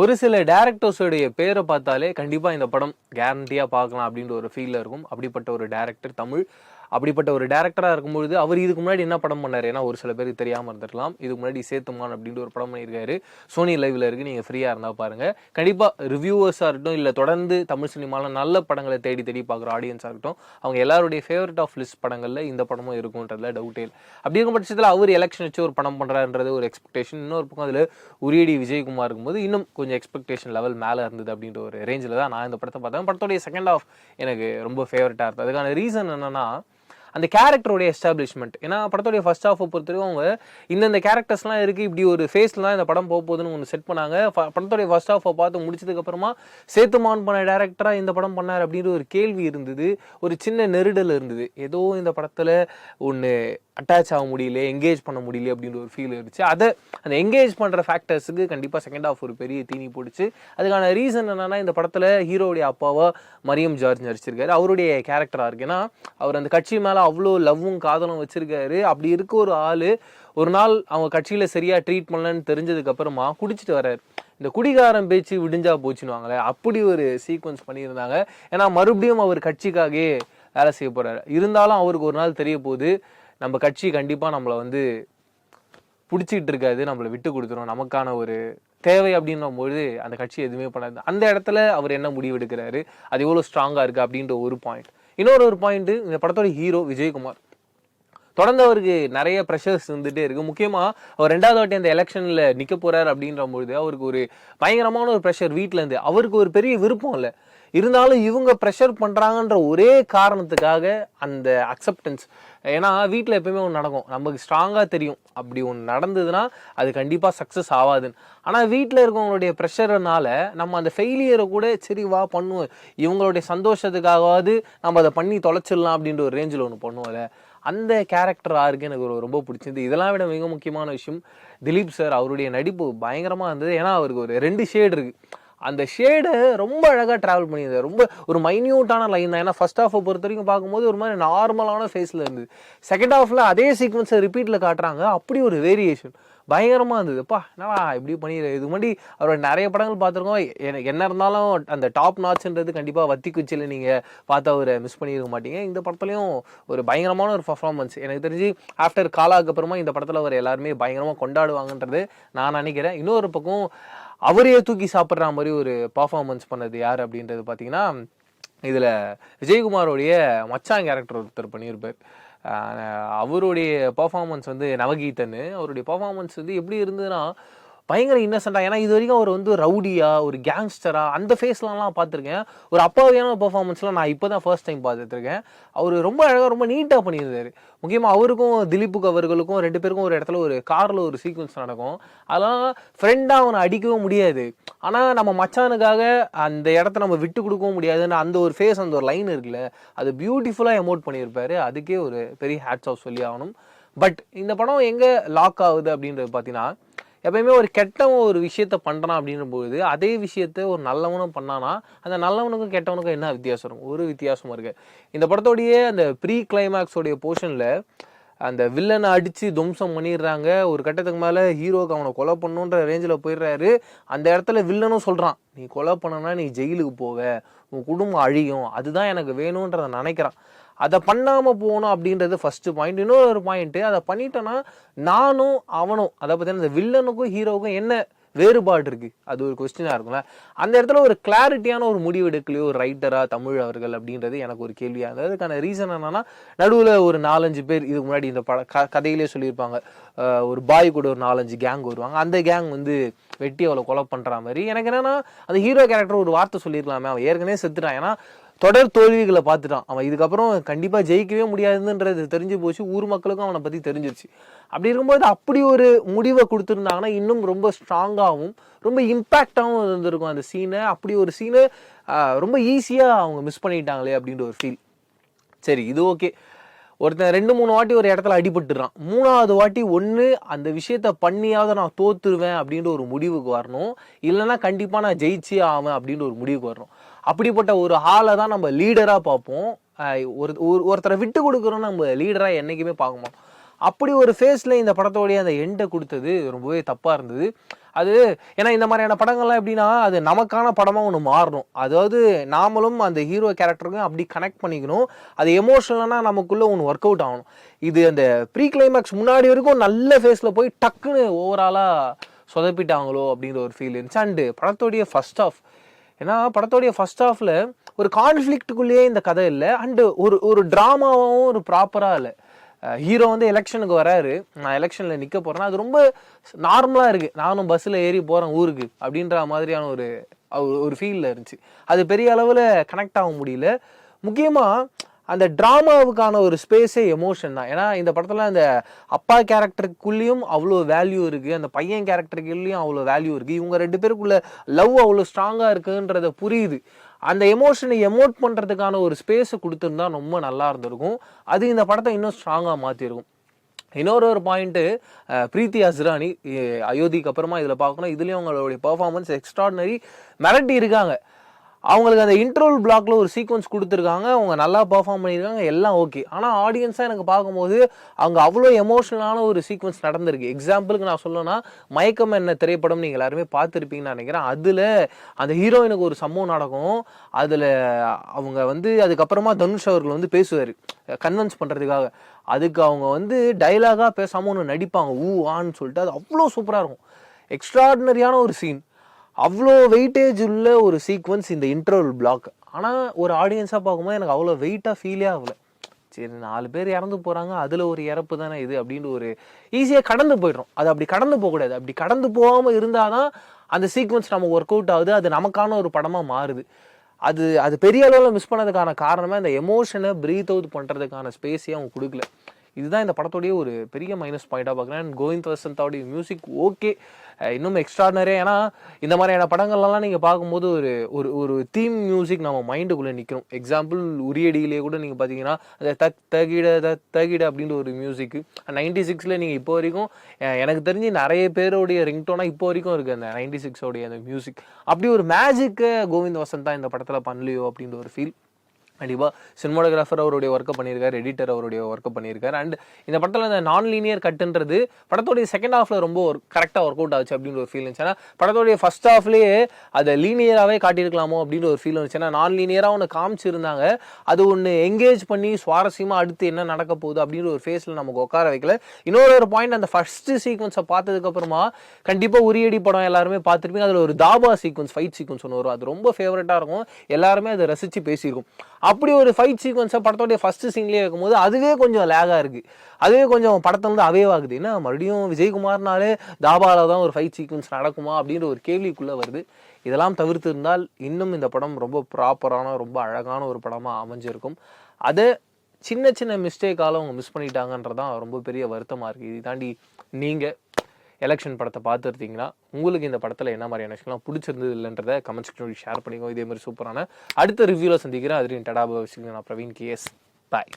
ஒரு சில டேரக்டர்ஸோடைய பேரை பார்த்தாலே கண்டிப்பாக இந்த படம் கேரண்டியாக பார்க்கலாம் அப்படின்ற ஒரு ஃபீலில் இருக்கும். அப்படிப்பட்ட ஒரு டேரக்டர் தமிழ். அப்படிப்பட்ட ஒரு டேரக்டராக இருக்கும்பொழுது அவர் இதுக்கு முன்னாடி என்ன படம் பண்ணார்? ஏன்னா ஒரு சில பேருக்கு தெரியாமல் இருந்திருக்கலாம். இதுக்கு முன்னாடி சேத்துமான் அப்படின்ற ஒரு படம் பண்ணியிருக்காரு. சோனி லைவில் இருக்குது நீங்கள் ஃப்ரீயாக இருந்தால் பாருங்கள் கண்டிப்பாக ரிவ்யூவர்ஸாக இருக்கட்டும் இல்லை தொடர்ந்து தமிழ் சினிமாவில் நல்ல படங்களை தேடி தேடி பார்க்குற ஆடியன்ஸாக இருக்கட்டும் அவங்க எல்லாருடைய ஃபேவரட் ஆஃப் லிஸ்ட் படங்களில் இந்த படமும் இருக்கும்ன்றதுல டவுட்டே அப்படி இருக்கும் பட்சத்தில் அவர் எலெக்ஷன் வச்சு ஒரு படம் பண்ணுறாருன்றது ஒரு எக்ஸ்பெக்டேஷன் இன்னொரு பக்கம் அதில் உரியடி விஜயகுமார் இருக்கும்போது இன்னும் கொஞ்சம் எக்ஸ்பெக்டேஷன் லெவல் மேலே இருந்தது அப்படின்ற ஒரு ரேஞ்சில் தான் நான் இந்த படத்தை பார்த்தேன். படத்துடைய செகண்ட் ஆஃப் எனக்கு ரொம்ப ஃபேவரட்டாக இருந்தது. அதுக்கான ரீசன் என்னென்னா அந்த கேரக்டருடைய எஸ்டாப்ளிஷ்மெண்ட் ஏன்னா படத்துடைய ஃபர்ஸ்ட் ஹாஃபை பொறுத்தவரைக்கும் அவங்க இந்தந்த கேரக்டர்ஸ்லாம் இருக்குது இப்படி ஒரு ஃபேஸ்லாம் இந்த படம் போக போகுதுன்னு ஒன்று செட் பண்ணாங்க. ஃப- படத்துடைய ஃபர்ஸ்ட் ஆஃபை பார்த்து முடிச்சதுக்கப்புறமா சேத்துமான் பண்ண டேரக்டராக இந்த படம் பண்ணார் அப்படின்ற ஒரு கேள்வி இருந்தது. ஒரு சின்ன நெருடல் இருந்தது. ஏதோ இந்த படத்தில் ஒன்று அட்டாச் ஆக முடியல எங்கேஜ் பண்ண முடியல அப்படின்ற ஒரு ஃபீல் இருந்துச்சு. அதை அந்த எங்கேஜ் பண்ணுற ஃபேக்டர்ஸுக்கு கண்டிப்பாக செகண்ட் ஆஃப் ஒரு பெரிய தீனி போடுச்சு. அதுக்கான ரீசன் என்னென்னா இந்த படத்தில் ஹீரோடைய அப்பாவை மரியம் ஜார்ஜ் நடிச்சிருக்காரு. அவருடைய கேரக்டராக இருக்கு. ஏன்னா அவர் அந்த கட்சி மேலே அவ்வளோ லவ்வும் காதலும் வச்சிருக்காரு. அப்படி இருக்க ஒரு ஆள் ஒரு நாள் அவங்க கட்சியில் சரியாக ட்ரீட் பண்ணலன்னு தெரிஞ்சதுக்கப்புறமா குடிச்சிட்டு வர்றாரு. இந்த குடிகாரன் பேச்சு விடிஞ்சா போச்சுன்னுவாங்களே அப்படி ஒரு சீக்வன்ஸ் பண்ணியிருந்தாங்க. ஏன்னா மறுபடியும் அவர் கட்சிக்காகவே வேலை செய்ய போகிறாரு இருந்தாலும் அவருக்கு ஒரு நாள் தெரிய போகுது நம்ம கட்சி கண்டிப்பாக நம்மளை வந்து பிடிச்சிக்கிட்டு இருக்காது நம்மளை விட்டு கொடுத்துரும். நமக்கான ஒரு தேவை அப்படின்னும்போது அந்த கட்சி எதுவுமே பண்ணாது. அந்த இடத்துல அவர் என்ன முடிவு எடுக்கிறாரு அது எவ்வளோ ஸ்ட்ராங்காக இருக்குது அப்படின்ற ஒரு பாயிண்ட் இன்னொரு ஒரு பாயிண்ட்டு இந்த படத்தோட ஹீரோ விஜயகுமார். தொடர்ந்து அவருக்கு நிறைய ப்ரெஷர்ஸ் வந்துட்டே இருக்குது முக்கியமாக அவர் ரெண்டாவது வாட்டி அந்த எலெக்ஷனில் நிற்க போகிறார் அப்படின்ற பொழுது அவருக்கு ஒரு பயங்கரமான ஒரு ப்ரெஷர் வீட்டிலேருந்து இருந்து அவருக்கு ஒரு பெரிய விருப்பம் இல்லை. இருந்தாலும் இவங்க ப்ரெஷர் பண்ணுறாங்கன்ற ஒரே காரணத்துக்காக அந்த அக்செப்டன்ஸ் ஏன்னா வீட்டில் எப்பயுமே ஒன்று நடக்கும். நமக்கு ஸ்ட்ராங்காக தெரியும். அப்படி ஒன்று நடந்ததுன்னா அது கண்டிப்பாக சக்ஸஸ் ஆகாதுன்னு ஆனால் வீட்டில் இருக்கவங்களுடைய ப்ரெஷர்னால நம்ம அந்த ஃபெயிலியரை கூட சரி வா பண்ணுவோம். இவங்களுடைய சந்தோஷத்துக்காகவாவது நம்ம அதை பண்ணி தொலைச்சிடலாம் அப்படின்ற ஒரு ரேஞ்சில் ஒன்று பண்ணுவோம்ல அந்த கேரக்டர் ஆருக்கு எனக்கு ஒரு ரொம்ப பிடிச்சது இதெல்லாம் விட மிக முக்கியமான விஷயம் திலீப் சார் அவருடைய நடிப்பு பயங்கரமாக இருந்தது. ஏன்னா அவருக்கு ஒரு ரெண்டு ஷேடு இருக்குது அந்த ஷேடை ரொம்ப அழகாக ட்ராவல் பண்ணியிருந்தார் ரொம்ப ஒரு மைன்யூட்டான லைன் தான். ஏன்னா ஃபர்ஸ்ட் ஹாஃபை பொறுத்த வரைக்கும் பார்க்கும்போது ஒரு மாதிரி நார்மலான ஃபேஸில் இருந்தது. செகண்ட் ஹாஃபில் அதே சீக்வன்ஸை ரிப்பீட்டில் காட்டுறாங்க. அப்படி ஒரு வேரியேஷன் பயங்கரமாக இருந்ததுப்பா என்னடா இப்படி பண்ணிடுற இது முன்னாடி அவரோட நிறைய படங்கள் பார்த்துருக்கோம். எனக்கு என்ன இருந்தாலும் அந்த டாப் நாட்ச்ன்றது கண்டிப்பாக வத்தி குச்சியில் நீங்கள் பார்த்து அவரை மிஸ் பண்ணியிருக்க மாட்டீங்க. இந்த படத்துலையும் ஒரு பயங்கரமான ஒரு பர்ஃபார்மன்ஸ் எனக்கு தெரிஞ்சு ஆஃப்டர் காலாவுக்கு அப்புறமா இந்த படத்தில் அவர் எல்லாருமே பயங்கரமாக கொண்டாடுவாங்கன்றது நான் நினைக்கிறேன். இன்னொரு பக்கம் அவரையே தூக்கி சாப்பிட்ற மாதிரி ஒரு பர்ஃபார்மன்ஸ் பண்ணது யார் அப்படின்றது பார்த்தீங்கன்னா இதில் விஜயகுமாரோடைய மச்சான் கேரக்டர் ஒருத்தர் பண்ணியிருப்பார். அவருடைய பர்ஃபார்மன்ஸ் வந்து நவகீதன்னு. அவருடைய பர்ஃபார்மன்ஸ் வந்து எப்படி இருந்ததுன்னா பயங்கர இன்னசென்ட்டாக ஏன்னா இது வரைக்கும் அவர் வந்து ரவுடியா ஒரு கேங்ஸ்டரா அந்த ஃபேஸ்லலாம் பார்த்துருக்கேன். ஒரு அப்பாவியான பெர்ஃபார்மன்ஸ்லாம் நான் இப்போ தான் ஃபர்ஸ்ட் டைம் பார்த்துருக்கேன். அவர் ரொம்ப அழகாக ரொம்ப நீட்டாக பண்ணியிருந்தாரு. முக்கியமாக அவருக்கும் திலீப்புக்கு அவர்களுக்கும் ரெண்டு பேருக்கும் ஒரு இடத்துல ஒரு காரில் ஒரு சீக்வன்ஸ் நடக்கும். அதெல்லாம் ஃப்ரெண்டாக அவனை அடிக்கவும் முடியாது. ஆனால் நம்ம மச்சானுக்காக அந்த இடத்த நம்ம விட்டு கொடுக்கவும் முடியாதுன்னு அந்த ஒரு ஃபேஸ் அந்த ஒரு லைன் இருக்குல்ல அது பியூட்டிஃபுல்லாக எமோட் பண்ணியிருப்பாரு. அதுக்கே ஒரு பெரிய ஹேட்ஸ் ஆஃப் சொல்லி ஆகணும். பட் இந்த படம் எங்கே லாக் ஆகுது அப்படின்றது பார்த்தீங்கன்னா எப்பயுமே ஒரு கெட்டவன் ஒரு விஷயத்த பண்ணுறான் அப்படின்னும்போது அதே விஷயத்த ஒரு நல்லவனும் பண்ணானா அந்த நல்லவனுக்கும் கெட்டவனுக்கும் என்ன வித்தியாசம் இருக்கும்? ஒரு வித்தியாசமும் இருக்குது இந்த படத்தோடைய அந்த ப்ரீ கிளைமேக்ஸோடைய போர்ஷனில் அந்த வில்லனை அடித்து துவம்சம் பண்ணிடுறாங்க. ஒரு கட்டத்துக்கு மேலே ஹீரோக்கு அவனை கொலை பண்ணுன்ற ரேஞ்சில் போயிடுறாரு. அந்த இடத்துல வில்லனும் சொல்கிறான் நீ கொலை பண்ணனா நீ ஜெயிலுக்கு போவ. உன் குடும்பம் அழியும். அதுதான் எனக்கு வேணுன்றதை நினைக்கிறான். அதை பண்ணாமல் போகணும் அப்படின்றது ஃபஸ்ட்டு பாயிண்ட் இன்னொரு ஒரு பாயிண்ட்டு அதை பண்ணிட்டோன்னா நானும் அவனும் அதை பார்த்தீங்கன்னா அந்த வில்லனுக்கும் ஹீரோவுக்கும் என்ன வேறுபாடு இருக்குது அது ஒரு கொஸ்டினாக இருக்கும்ல. அந்த இடத்துல ஒரு கிளாரிட்டியான ஒரு முடிவு எடுக்கலையோ ஒரு ரைட்டராக தமிழ் அவர்கள் அப்படின்றது எனக்கு ஒரு கேள்வியாக இருந்தது. அதுக்கான ரீசன் என்னன்னா நடுவில் ஒரு நாலஞ்சு பேர் இதுக்கு முன்னாடி இந்த பட க கதையிலே சொல்லியிருப்பாங்க. ஒரு பாய் கூட ஒரு நாலஞ்சு கேங் வருவாங்க. அந்த கேங் வந்து வெட்டி அவளை கொலை பண்ணுற மாதிரி. எனக்கு என்னென்னா அந்த ஹீரோ கேரக்டர் ஒரு வார்த்தை சொல்லியிருக்கலாமே அவன் ஏற்கனவே செத்துட்டான். ஏன்னா தொடர் தோல்விகளை பார்த்துட்டான். அவன் இதுக்கப்புறம் கண்டிப்பாக ஜெயிக்கவே முடியாதுன்றது தெரிஞ்சு போச்சு. ஊர் மக்களுக்கும் அவனை பற்றி தெரிஞ்சிருச்சு. அப்படி இருக்கும்போது அப்படி ஒரு முடிவை கொடுத்துருந்தாங்கன்னா இன்னும் ரொம்ப ஸ்ட்ராங்காகவும் ரொம்ப இம்பேக்டாகவும் இருந்திருக்கும் அந்த சீனை அப்படி ஒரு சீனை ரொம்ப ஈஸியாக அவங்க மிஸ் பண்ணிட்டாங்களே அப்படின்ற ஒரு ஃபீல் சரி இது ஓகே ஒருத்தன் ரெண்டு மூணு வாட்டி ஒரு இடத்துல அடிபட்டுறான். மூணாவது வாட்டி ஒன்று அந்த விஷயத்த பண்ணியாவது நான் தோத்துருவேன் அப்படின்ற ஒரு முடிவுக்கு வரணும். இல்லைன்னா கண்டிப்பாக நான் ஜெயிச்சே ஆவேன் அப்படின்ற ஒரு முடிவுக்கு வரணும். அப்படிப்பட்ட ஒரு ஆளை தான் நம்ம லீடராக பார்ப்போம். ஒரு ஒரு- ஒருத்தரை விட்டு கொடுக்குறோம் நம்ம லீடராக என்றைக்குமே பார்க்கணும் அப்படி ஒரு ஃபேஸில் இந்த படத்தோடைய அந்த எண்டை கொடுத்தது ரொம்பவே தப்பாக இருந்தது. அது ஏன்னா இந்த மாதிரியான படங்கள்லாம் எப்படின்னா அது நமக்கான படமாக ஒன்று மாறணும். அதாவது நாமளும் அந்த ஹீரோ கேரக்டருக்கும் அப்படி கனெக்ட் பண்ணிக்கணும். அது எமோஷனலாக நமக்குள்ளே ஒன்று ஒர்க் அவுட் ஆகணும். இது அந்த ப்ரீ கிளைமேக்ஸ் முன்னாடி வரைக்கும் நல்ல ஃபேஸில் போய் டக்குன்னு ஓவராலாக சொதப்பிட்டாங்களோ அப்படிங்கிற ஒரு ஃபீல் இருந்துச்சு. அண்டு படத்தோடைய ஃபர்ஸ்ட் ஆஃப் ஏன்னா படத்தோடைய ஃபர்ஸ்ட் ஹாஃபில் ஒரு கான்ஃப்ளிக்ட்டுக்குள்ளேயே இந்த கதை இல்லை. அண்டு ஒரு ஒரு ட்ராமாவும் ஒரு ப்ராப்பராக இல்லை. ஹீரோ வந்து எலெக்ஷனுக்கு வராரு. நான் எலெக்ஷனில் நிற்க போகிறேன்னா அது ரொம்ப நார்மலாக இருக்குது நானும் பஸ்ஸில் ஏறி போகிறேன் ஊருக்கு அப்படின்ற மாதிரியான ஒரு ஒரு- ஃபீலில் இருந்துச்சு. அது பெரிய அளவில் கனெக்ட் ஆக முடியல. முக்கியமாக அந்த ட்ராமாவுக்கான ஒரு ஸ்பேஸே எமோஷன் தான். ஏன்னா இந்த படத்தில் அந்த அப்பா கேரக்டருக்குள்ளேயும் அவ்வளோ வேல்யூ இருக்குது அந்த பையன் கேரக்டருக்குள்ளேயும் அவ்வளோ வேல்யூ இருக்குது இவங்க ரெண்டு பேருக்குள்ள லவ் அவ்வளோ ஸ்ட்ராங்காக இருக்குன்றத புரியுது. அந்த எமோஷனை எமோட் பண்ணுறதுக்கான ஒரு ஸ்பேஸை கொடுத்துருந்தா ரொம்ப நல்லா இருந்திருக்கும். அது இந்த படத்தை இன்னும் ஸ்ட்ராங்காக மாற்றிருக்கும் இன்னொரு ஒரு பாயிண்ட்டு பிரீத்தி அஸ்ரானி அயோத்திக்கு அப்புறமா இதில் பார்க்கணும். இதுலேயும் அவங்களுடைய பர்ஃபார்மன்ஸ் எக்ஸ்ட்ராடினரி மிரட்டி இருக்காங்க. அவங்களுக்கு அந்த இன்டர்வல் பிளாக்ல ஒரு சீக்வன்ஸ் கொடுத்துருக்காங்க. அவங்க நல்லா பர்ஃபார்ம் பண்ணியிருக்காங்க. எல்லாம் ஓகே ஆனால் ஆடியன்ஸாக எனக்கு பார்க்கும்போது அவங்க அவ்வளோ எமோஷனலான ஒரு சீக்வன்ஸ் நடந்திருக்கு. எக்ஸாம்பிளுக்கு நான் சொல்லணும்னா மயக்கம் என்ன திரைப்படம் நீங்கள் எல்லாருமே பார்த்துருப்பீங்கன்னு நினைக்கிறேன். அதில் அந்த ஹீரோயினுக்கு ஒரு சம்பவம் நடக்கும். அதில் அவங்க வந்து அதுக்கப்புறமா தனுஷ் அவர்கள் வந்து பேசுவார். கன்வின்ஸ் பண்ணுறதுக்காக அதுக்கு அவங்க வந்து டைலாகாக பேசாமல் ஒன்று நடிப்பாங்க. ஊ ஆன்னு சொல்லிட்டு. அது அவ்வளோ சூப்பராக இருக்கும். எக்ஸ்ட்ராடினரியான ஒரு சீன் அவ்வளோ வெயிட்டேஜ் உள்ள ஒரு சீக்வன்ஸ் இந்த இன்டர்வல் பிளாக் ஆனால் ஒரு ஆடியன்ஸாக பார்க்கும்போது எனக்கு அவ்வளோ வெயிட்டாக ஃபீலே ஆகலை. சரி நாலு பேர் இறந்து போகிறாங்க அதில் ஒரு இறப்பு தானே இது அப்படின்னு ஒரு ஈஸியாக கடந்து போயிடும் அது அப்படி கடந்து போகக்கூடாது. அப்படி கடந்து போகாமல் இருந்தால் தான் அந்த சீக்வன்ஸ் நம்ம ஒர்க் அவுட் ஆகுது. அது நமக்கான ஒரு படமாக மாறுது. அது அது பெரிய அளவில் மிஸ் பண்ணதுக்கான காரணமே அந்த எமோஷனை ப்ரீத் அவுட் பண்ணுறதுக்கான ஸ்பேஸே அவங்க கொடுக்கல. இதுதான் இந்த படத்தோடைய ஒரு பெரிய மைனஸ் பாயிண்டாக பார்க்குறேன். அண்ட் கோவிந்த் வசந்தாவுடைய மியூசிக் ஓகே இன்னும் எக்ஸ்ட்ராடனரே ஏன்னா இந்த மாதிரியான படங்கள்லாம் நீங்கள் பார்க்கும்போது ஒரு ஒரு ஒரு தீம் மியூசிக் நம்ம மைண்டுக்குள்ளே நிற்கும் எக்ஸாம்பிள் உரியடியிலே கூட நீங்கள் பார்த்தீங்கன்னா அந்த தக் தகிட த தகிட அப்படின்ற ஒரு மியூசிக்கு நைன்டி சிக்ஸில் நீங்கள் இப்போ வரைக்கும் எனக்கு தெரிஞ்சு நிறைய பேருடைய ரிங்டோனாக இப்போ வரைக்கும் இருக்குது அந்த நைன்டி சிக்ஸோடைய அந்த மியூசிக் அப்படி ஒரு மேஜிக்கை கோவிந்த் வசந்தா இந்த படத்தில் பண்ணலையோ அப்படின்ற ஒரு ஃபீல் கண்டிப்பாக சினிமாடோகிராஃபர் அவருடைய ஒர்க்கை பண்ணியிருக்காரு எடிட்டர் அவருடைய ஒர்க்கை பண்ணியிருக்காரு. அண்ட் இந்த படத்தில் இந்த நான் லீனியர் கட்டுன்றது படத்தோடைய செகண்ட் ஹாஃபில் ரொம்ப ஒரு கரெக்டாக ஒர்க் அவுட் ஆச்சு அப்படின்ற ஒரு ஃபீல் இருந்துச்சு ஏன்னா படத்தோடைய ஃபஸ்ட் ஹாஃப்லேயே அதை லீனியராகவே காட்டியிருக்கலாமோ அப்படின்ற ஒரு ஃபீல் இருந்துச்சு ஏன்னா நான் லீனியராக ஒன்று காமிச்சிருந்தாங்க. அது ஒன்று எங்கேஜ் பண்ணி சுவாரஸ்யமாக அடுத்து என்ன நடக்க போகுது அப்படின்ற ஒரு ஃபேஸில் நமக்கு உட்கார வைக்கல. இன்னொரு ஒரு பாயிண்ட் அந்த ஃபர்ஸ்ட் சீக்வன்ஸை பார்த்ததுக்கப்புறமா கண்டிப்பாக உரியடி படம் எல்லாருமே பார்த்துருப்பீங்க. அதில் ஒரு தாபா சீக்வன்ஸ் ஃபைட் சீக்வன்ஸ் ஒன்று வரும். அது ரொம்ப ஃபேவரட்டாக இருக்கும். எல்லாருமே அதை ரசித்து பேசியிருக்கும். அப்படி ஒரு ஃபைட் சீக்வன்ஸை படத்தோடைய ஃபஸ்ட்டு சீன்லேயே இருக்கும்போது அதுவே கொஞ்சம் லேகாக இருக்குது அதுவே கொஞ்சம் படத்தை வந்து அவேவாகுது. ஏன்னா என்ன மறுபடியும் விஜயகுமார்னாலே தாபாவில் தான் ஒரு ஃபைட் சீக்வன்ஸ் நடக்குமா அப்படின்ற ஒரு கேள்விக்குள்ளே வருது. இதெல்லாம் தவிர்த்து இருந்தால் இன்னும் இந்த படம் ரொம்ப ப்ராப்பரான ரொம்ப அழகான ஒரு படமாக அமைஞ்சிருக்கும். அதை சின்ன சின்ன மிஸ்டேக்கால் அவங்க மிஸ் பண்ணிட்டாங்கன்றதான் ரொம்ப பெரிய வருத்தமாக இருக்குது இதை தாண்டி நீங்கள் எலெக்ஷன் படத்தை பார்த்துருந்தீங்கன்னா உங்களுக்கு இந்த படத்தில் என்ன மாதிரியான விஷயம்லாம் பிடிச்சிருந்தது இல்லைன்றதை கமெண்ட் செக்ஷன் ஷேர் பண்ணிக்கோ. இதே மாதிரி சூப்பரான அடுத்த ரிவ்யூவில் சந்திக்கிறேன். அதுலேயும் டடாபா வச்சுக்கோங்க நான் பிரவீன் கேஎஸ் பாய்